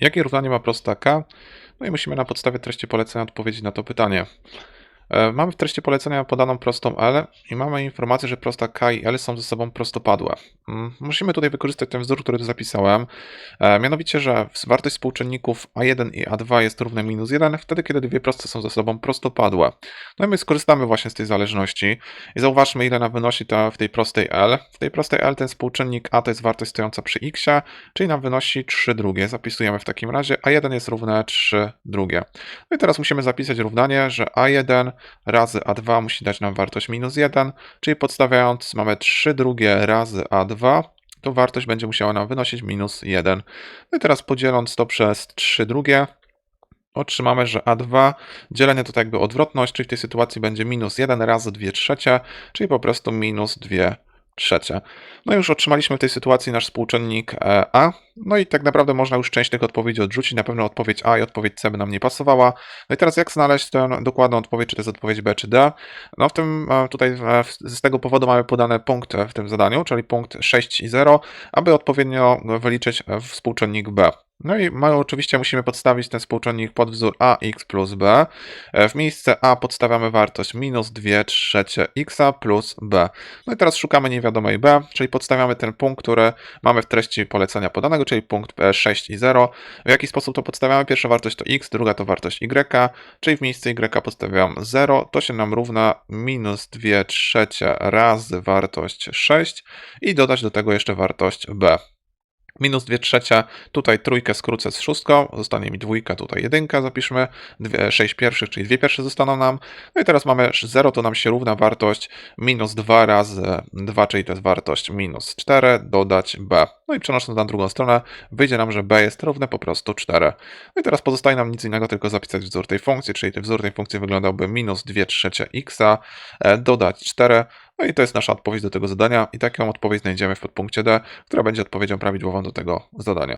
Jakie równanie ma prosta k? No i musimy na podstawie treści polecenia odpowiedzieć na to pytanie. E, Mamy w treści polecenia podaną prostą L i mamy informację, że prosta K i L są ze sobą prostopadłe. Mm, Musimy tutaj wykorzystać ten wzór, który tu zapisałem. E, Mianowicie, że wartość współczynników A1 i A2 jest równa minus 1, wtedy kiedy dwie proste są ze sobą prostopadłe. No i my skorzystamy właśnie z tej zależności i zauważmy, ile nam wynosi to w tej prostej L. W tej prostej L ten współczynnik A to jest wartość stojąca przy x, czyli nam wynosi 3 drugie. Zapisujemy w takim razie A1 jest równe 3 drugie. No i teraz musimy zapisać równanie, że A1 razy A2 musi dać nam wartość minus 1, czyli podstawiając mamy 3 drugie razy A2, to wartość będzie musiała nam wynosić minus 1. No i teraz podzieląc to przez 3 drugie, otrzymamy, że A2 dzielenie to tak jakby odwrotność, czyli w tej sytuacji będzie minus 1 razy 2 trzecie, czyli po prostu minus 2 trzecie. No już otrzymaliśmy w tej sytuacji nasz współczynnik e, A. No i tak naprawdę można już część tych odpowiedzi odrzucić. Na pewno odpowiedź A i odpowiedź C by nam nie pasowała. No i teraz jak znaleźć tę dokładną odpowiedź, czy to jest odpowiedź B czy D? No w tym e, tutaj e, z tego powodu mamy podane punkty w tym zadaniu, czyli punkt 6 i 0, aby odpowiednio wyliczyć współczynnik B. No i my oczywiście musimy podstawić ten współczynnik pod wzór ax plus b. E, W miejsce a podstawiamy wartość minus 2 trzecie x plus b. No i teraz szukamy niewiadomej b, czyli podstawiamy ten punkt, który mamy w treści polecenia podanego, czyli punkt e, 6 i 0. W jaki sposób to podstawiamy? Pierwsza wartość to x, druga to wartość y, czyli w miejsce y podstawiam 0, to się nam równa minus 2 trzecie razy wartość 6 i dodać do tego jeszcze wartość b. Minus 2 trzecie, tutaj trójkę skrócę z szóstką, zostanie mi dwójka, tutaj jedynka, zapiszmy, dwie, 6 pierwszych, czyli dwie pierwsze zostaną nam. No i teraz mamy 0, to nam się równa wartość minus 2 razy 2, czyli to jest wartość minus 4, dodać b. No i przenosząc na drugą stronę, wyjdzie nam, że b jest równe po prostu 4. No i teraz pozostaje nam nic innego, tylko zapisać wzór tej funkcji, czyli ten wzór tej funkcji wyglądałby minus 2 trzecie x, e, dodać 4, no i to jest nasza odpowiedź do tego zadania i taką odpowiedź znajdziemy w podpunkcie D, która będzie odpowiedzią prawidłową do tego zadania.